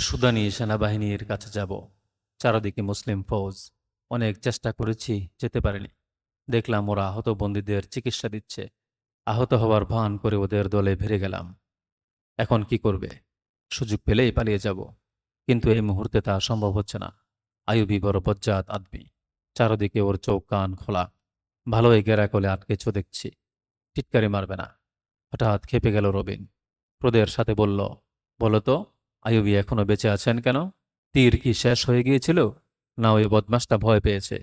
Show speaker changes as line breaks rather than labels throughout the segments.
সুদানি সেনাবাহিনীর কাছে যাব। চারদিকে মুসলিম ফৌজ। অনেক চেষ্টা করেছি, যেতে পারিনি। দেখলাম ওরা আহত বন্দীদের চিকিৎসা দিচ্ছে। আহত হওয়ার ভান করে ওদের দলে ভিড়ে গেলাম। এখন কি করবে? সুযোগ পেলেই পালিয়ে যাব। কিন্তু এই মুহূর্তে তা সম্ভব হচ্ছে না। আয়ুবি বড় বজ্জাত আদমি। চারদিকে ওর চোখ, কান খোলা। ভালোই গেরা কোলে আটকেছ দেখছি। টিটকারি মারবে না। হঠাৎ খেপে গেল রবিন। ক্রোধের সাথে বলল, বলো তো আয়ুবি এখনও বেঁচে আছেন কেন? তীর কি শেষ হয়ে গিয়েছিল? না ওই বদমাসটা ভয় পেয়েছে?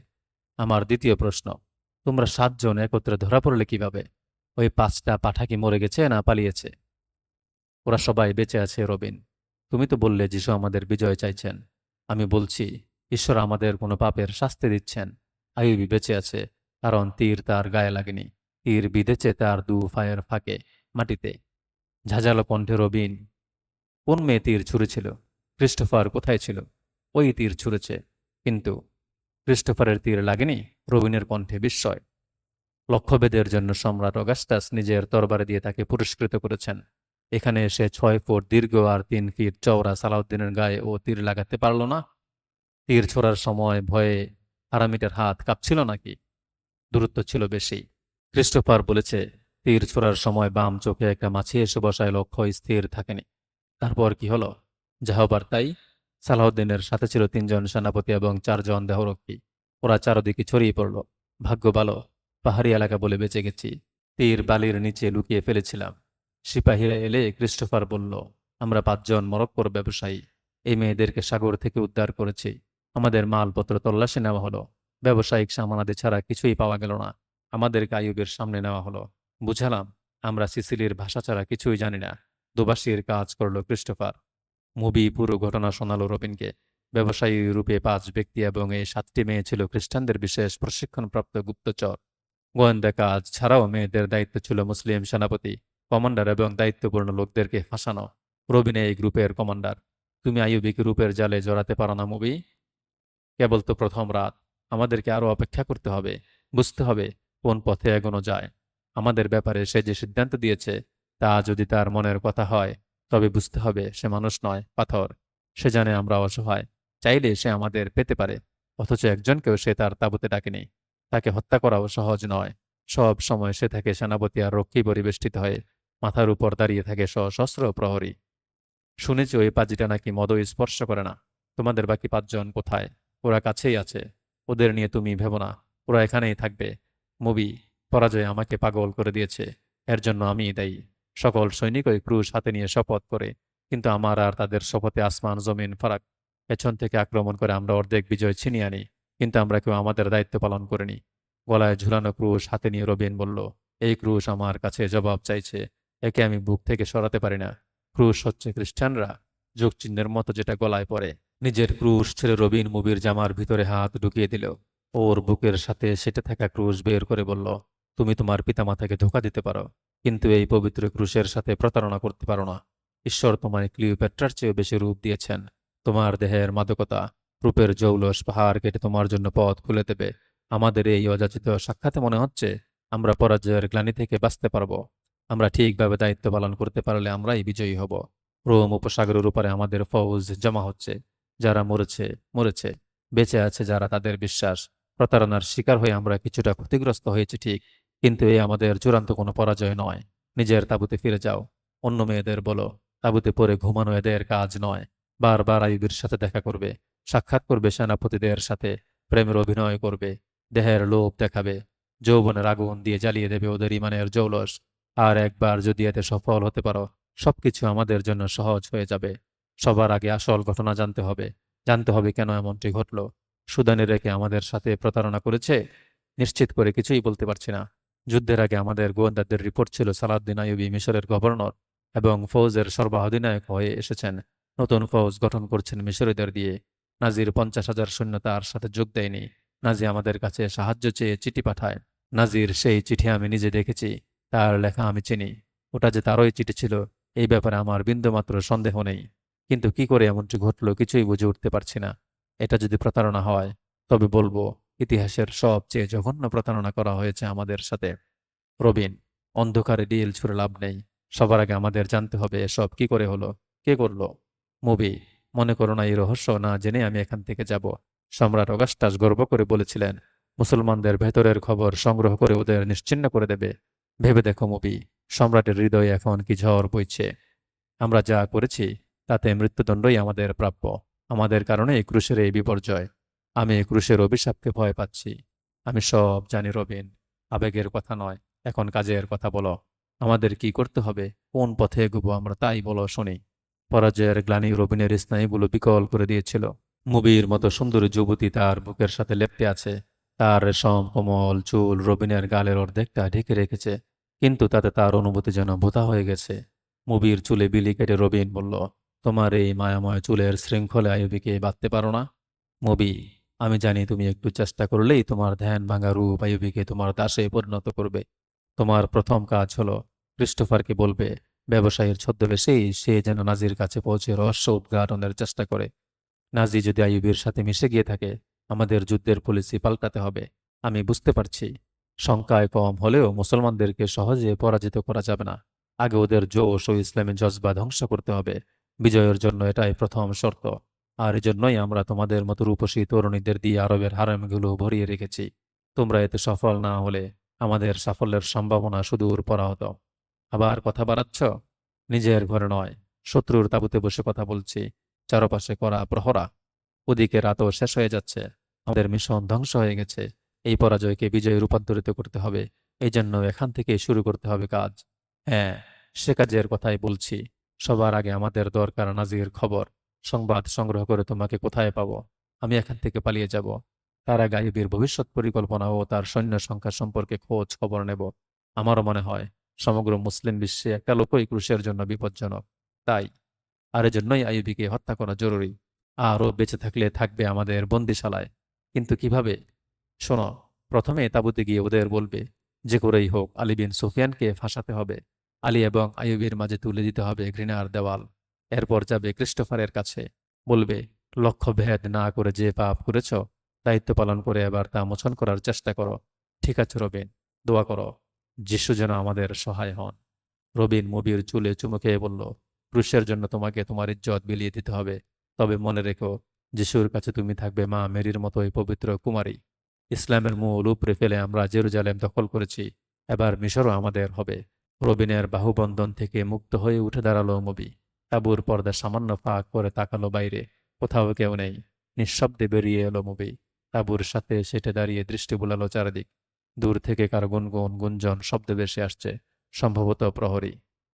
আমার দ্বিতীয় প্রশ্ন, তোমরা সাতজন একত্রে ধরা পড়লে কীভাবে? ওই পাঁচটা পাঠা কি মরে গেছে না পালিয়েছে? ওরা সবাই বেঁচে আছে, রবিন। তুমি তো বললে যিশু আমাদের বিজয় চাইছেন। আমি বলছি, ঈশ্বর আমাদের কোনো পাপের শাস্তি দিচ্ছেন। আয়ুবি বেঁচে আছে, কারণ তীর তার গায়ে লাগেনি। তীর বিঁধেছে তার দু ফায়ের ফাঁকে, মাটিতে। ঝাঁঝালো কণ্ঠে রবিন কোন মেয়ে তীর ছুঁড়েছিল? ক্রিস্টোফার কোথায় ছিল? ওই তীর ছুঁড়েছে। কিন্তু ক্রিস্টোফারের তীর লাগেনি রবিনের কণ্ঠে বিস্ময়। লক্ষ্যভেদের জন্য সম্রাট অগাস্টাস নিজের তরবারে দিয়ে তাকে পুরস্কৃত করেছেন। এখানে এসে ছয় ফুট দীর্ঘ আর তিন ফিট চওড়া সালাউদ্দিনের গায়ে ও তীর লাগাতে পারল না। তীর ছোড়ার সময় ভয়ে আরামিটার হাত কাঁপছিল নাকি? দূরত্ব ছিল বেশি। ক্রিস্টোফার বলেছে, তীর ছোড়ার সময় বাম চোখে একটা মাছি এসে বসায় লক্ষ্য স্থির থাকেনি। তারপর কি হলো? যা হবার তাই সালাউদ্দিনের সাথে ছিল তিনজন সেনাপতি এবং চারজন দেহরক্ষী। ওরা চারদিকে ছড়িয়ে পড়ল। ভাগ্য ভালো, পাহাড়ি এলাকা বলে বেঁচে গেছি। তীর বালির নিচে লুকিয়ে ফেলেছিলাম। সিপাহীরা এলে ক্রিস্টোফার বলল, আমরা পাঁচজন মরক্কোর ব্যবসায়ী। এই মেয়েদেরকে সাগর থেকে উদ্ধার করেছি। আমাদের মালপত্র তল্লাশি নেওয়া হলো। ব্যবসায়িক সামানাদি ছাড়া কিছুই পাওয়া গেল না। আমাদেরকে আয়ুবের সামনে নেওয়া হলো। বুঝালাম, আমরা সিসিলির ভাষা ছাড়া কিছুই জানি না। দুবাসীর কাজ করল ক্রিস্টোফার। মুভি পুরো ঘটনা শোনালো রবিনকে। ব্যবসায়ী রূপে পাঁচ ব্যক্তি এবং এই সাতটি মেয়ে ছিল খ্রিস্টানদের বিশেষ প্রশিক্ষণপ্রাপ্ত গুপ্তচর। গোয়েন্দা কাজ ছাড়াও মেয়েদের দায়িত্ব ছিল মুসলিম সেনাপতি, কমান্ডার এবং দায়িত্বপূর্ণ লোকদেরকে ফাঁসানো। রবিনে এই গ্রুপের কমান্ডার। তুমি আইয়ুবিকে রূপের জালে জড়াতে পারো না, মুভি। কেবল তো প্রথম রাত। আমাদেরকে আরও অপেক্ষা করতে হবে। বুঝতে হবে কোন পথে এগোনো যায়। আমাদের ব্যাপারে সে যে সিদ্ধান্ত দিয়েছে তা যদি তার মনের কথা হয়, তবে বুঝতে হবে সে মানুষ নয়, পাথর। সে জানে আমরা অসহায়। চাইলে সে আমাদের পেতে পারে, অথচ একজনকেও সে তার তাবুতে ডাকেনি। তাকে হত্যা করাও সহজ নয়। সব সময় সে থাকে সেনাপতি আর রক্ষী পরিবেষ্টিত হয়ে, মাথার উপর দাঁড়িয়ে থাকে সশস্ত্র প্রহরী। শুনেছি ওই পাজিটা নাকি মদই স্পর্শ করে না? তোমাদের বাকি পাঁচজন কোথায়? ওরা কাছেই আছে। ওদের নিয়ে তুমি ভেবো না। ওরা এখানেই থাকবে। মুবি, পরাজয় আমাকে পাগল করে দিয়েছে। এর জন্য আমি দায়ী। সকল সৈনিক ওই ক্রুশ হাতে নিয়ে শপথ করে, কিন্তু আমার আর তাদের শপথে আসমান, জমিন, ফারাক, পেছন থেকে আক্রমণ করে আমরা অর্ধেক বিজয় ছিনিয়ে আনি, কিন্তু আমরা কেউ আমাদের দায়িত্ব পালন করিনি। গলায় ঝুলানো ক্রুশ হাতে নিয়ে রবিন বলল, এই ক্রুশ আমার কাছে জবাব চাইছে, একে আমি বুক থেকে সরাতে পারি না। ক্রুশ হচ্ছে খ্রিস্টানরা, যোগচিহ্নের মতো যেটা গলায় পড়ে। নিজের ক্রুশ ছেড়ে রবিন মুবির জামার ভিতরে হাত ঢুকিয়ে দিল। ওর বুকের সাথে সেটা থাকা ক্রুশ বের করে বলল, তুমি তোমার পিতামাতাকে ধোকা দিতে পারো। কিন্তু এই পবিত্র ক্রুশের সাথে প্রতারণা করতে পারো না। ঈশ্বর তোমায় ক্লিওপেট্রার চেয়ে বেশি রূপ দিয়েছেন। তোমার দেহের মাদকতা, রূপের জৌলস পাহাড় কেটে তোমার জন্য পথ খুলে দেবে। আমাদের এই অযাচিত সাক্ষাতে মনে হচ্ছে আমরা পরাজয়ের গ্লানি থেকে বাঁচতে পারব। আমরা ঠিকভাবে দায়িত্ব পালন করতে পারলে আমরাই বিজয়ী হব। রোম উপসাগরের উপরে আমাদের ফৌজ জমা হচ্ছে। যারা মরেছে মরেছে। বেঁচে আছে যারা তাদের বিশ্বাস। প্রতারণার শিকার হয়ে আমরা কিছুটা ক্ষতিগ্রস্ত হয়েছি ঠিক। কিন্তু এ আমাদের চূড়ান্ত কোনো পরাজয় নয়। নিজের তাবুতে ফিরে যাও। অন্য মেয়েদের বলো, তাবুতে পরে ঘুমানো এদের কাজ নয়। বারবার আয়ুবের সাথে দেখা করবে, সাক্ষাৎ করবে সেনাপতিদের সাথে, প্রেমের অভিনয় করবে, দেহের লোভ দেখাবে, যৌবনের আগুন দিয়ে জ্বালিয়ে দেবে ওদের ইমানের জৌলস। আর একবার যদি এতে সফল হতে পারো, সবকিছু আমাদের জন্য সহজ হয়ে যাবে। সবার আগে আসল ঘটনা জানতে হবে। জানতে হবে কেন এমনটি ঘটল। সুদানে রেখে আমাদের সাথে প্রতারণা করেছে? নিশ্চিত করে কিছুই বলতে পারছি না। যুদ্ধের আগে আমাদের গোয়েন্দাদের রিপোর্ট ছিল সালাদ্দিন আইয়ুবী, মিশরের গভর্নর এবং ফৌজের সর্বাধিনায়ক হয়ে এসেছেন। নতুন ফৌজ গঠন করছেন মিশরীদের দিয়ে। নাজির পঞ্চাশ হাজার সৈন্য তার সাথে যোগ দেয়নি। নাজি আমাদের কাছে সাহায্য চেয়ে চিঠি পাঠায়। নাজির সেই চিঠি আমি নিজে দেখেছি। তার লেখা আমি চিনি। ওটা যে তারই চিঠি ছিল, এই ব্যাপারে আমার বিন্দুমাত্র সন্দেহ নেই। কিন্তু কি করে এমনটি ঘটল কিছুই বুঝে উঠতে পারছি না। এটা যদি প্রতারণা হয়, তবে বলব ইতিহাসের সবচেয়ে জঘন্য প্রতারণা করা হয়েছে আমাদের সাথে। রবিন, অন্ধকারে ডিল ছুড়ে লাভ নেই। সবার আগে আমাদের জানতে হবে এসব কি করে হলো, কে করল। মুভি, মনে করো না এই রহস্য, না জেনে আমি এখান থেকে যাব। সম্রাট অগাস্টাস গর্ব করে বলেছিলেন, মুসলমানদের ভেতরের খবর সংগ্রহ করে ওদের নিশ্চিন্ন করে দেবে। ভেবে দেখো মুবি সম্রাটের হৃদয়ে এখন কি ঝড় বইছে। আমরা যা করেছি, তাতে মৃত্যুদণ্ডই আমাদের প্রাপ্য। আমাদের কারণে ক্রুশের এই বিপর্যয়। আমি ক্রুশের অভিশাপকে ভয় পাচ্ছি। আমি সব জানি রবিন, আবেগের কথা নয়। এখন কাজের কথা বলো। আমাদের কি করতে হবে? কোন পথে এগুবো আমরা তাই বলো, শুনি। পরাজয়ের গ্লানি রবিনের স্নায়ুগুলো বিকল করে দিয়েছিল। মুবির মতো সুন্দরী যুবতী তার বুকের সাথে লেপ্টে আছে। তার রেশম, কোমল চুল রবিনের গালের অর্ধেকটা ঢেকে রেখেছে। কিন্তু তাতে তার অনুভূতি যেন ভোতা হয়ে গেছে। মুবির চুলে বিলি কেটে রবিন বলল, তোমার এই মায়াময় চুলের শৃঙ্খলে আয়ুবিকে বাঁধতে পারো না? মুবি আমি জানি তুমি একটু চেষ্টা করলেই তোমার ধ্যান ভাঙা রূপ আয়ুবিকে তোমার দাসে পরিণত করবে। তোমার প্রথম কাজ হলো ক্রিস্টোফারকে বলবে, ব্যবসায়ীর ছদ্মবেশেই সে যেন নাজির কাছে পৌঁছে রহস্য উদ্ঘাটনের চেষ্টা করে। নাজি যদি আইয়ুবের সাথে মিশে গিয়ে থাকে, আমাদের যুদ্ধের পলিসি পাল্টাতে হবে। আমি বুঝতে পারছি। সংখ্যায় কম হলেও মুসলমানদেরকে সহজে পরাজিত করা যাবে না। আগে ওদের জোশ ও ইসলামী জজবা ধ্বংস করতে হবে। বিজয়ের জন্য এটাই প্রথম শর্ত। আর এজন্যই আমরা তোমাদের মতো রূপসী তরুণীদের দিয়ে আরবের হারামগুলো ভরিয়ে রেখেছি। তোমরা এতে সফল না হলে আমাদের সাফল্যের সম্ভাবনা সুদূর পরাহত। আবার কথা বাড়াচ্ছ? নিজের ঘরে নয়, শত্রুর তাঁবুতে বসে কথা বলছি, চারপাশে করা প্রহরা। ওদিকে রাতও শেষ হয়ে যাচ্ছে, আমাদের মিশন ধ্বংস হয়ে গেছে। এই পরাজয়কে বিজয়ে রূপান্তরিত করতে হবে এই জন্য এখান থেকে শুরু করতে হবে কাজ। হ্যাঁ সে কাজের কথাই বলছি, সবার আগে আমাদের দরকার নাজির খবর। সংবাদ সংগ্রহ করে তোমাকে কোথায় পাবো? আমি এখান থেকে পালিয়ে যাব। তার আগে আইয়ুবের ভবিষ্যৎ পরিকল্পনা ও তার সৈন্য সংখ্যা সম্পর্কে খোঁজ খবর নেব। আমারও মনে হয়, সমগ্র মুসলিম বিশ্বে একটা লোকই ক্রুশের জন্য বিপজ্জনক। তাই, আর এজন্যই আইয়ুবিকে হত্যা করা জরুরি। আরও বেঁচে থাকলে থাকবে আমাদের বন্দিশালায়। কিন্তু কীভাবে? শোনো, প্রথমে তাবুতে গিয়ে ওদের বলবে, যে করেই হোক আলী বিন সুফিয়ানকে ফাঁসাতে হবে। আলী এবং আইয়ুবের মাঝে তুলে দিতে হবে ঘৃণার দেওয়াল। এরপর যাবে ক্রিস্টোফারের কাছে। বলবে লক্ষ্য ভেদ না করে যে পাপ করেছ, দায়িত্ব পালন করে এবার তা মোচন করার চেষ্টা করো। ঠিক আছে, রবিন, দোয়া করো। যিশু যেন আমাদের সহায় হন। রবিন মুবির চুলে চুমু খেয়ে বলল, ক্রুশের জন্য তোমাকে তোমার ইজ্জত বিলিয়ে দিতে হবে। তবে মনে রেখো, যিশুর কাছে তুমি থাকবে মা মেরির মতোই পবিত্র কুমারী। ইসলামের মূল উপরে ফেলে আমরা জেরুজালেম দখল করেছি। এবার মিশরও আমাদের হবে। রবিনের বাহুবন্ধন থেকে মুক্ত হয়ে উঠে দাঁড়াল মবি। তাবুর পর্দা সামান্য ফাঁক করে তাকালো বাইরে। কোথাও কেউ নেই। নিঃশব্দে বেরিয়ে এলো মুবি তাবুর সাথে সেটে দাঁড়িয়ে দৃষ্টি বুলালো চারিদিক। দূর থেকে কার গুনগুন গুঞ্জন শব্দে বেশি আসছে। সম্ভবত প্রহরী।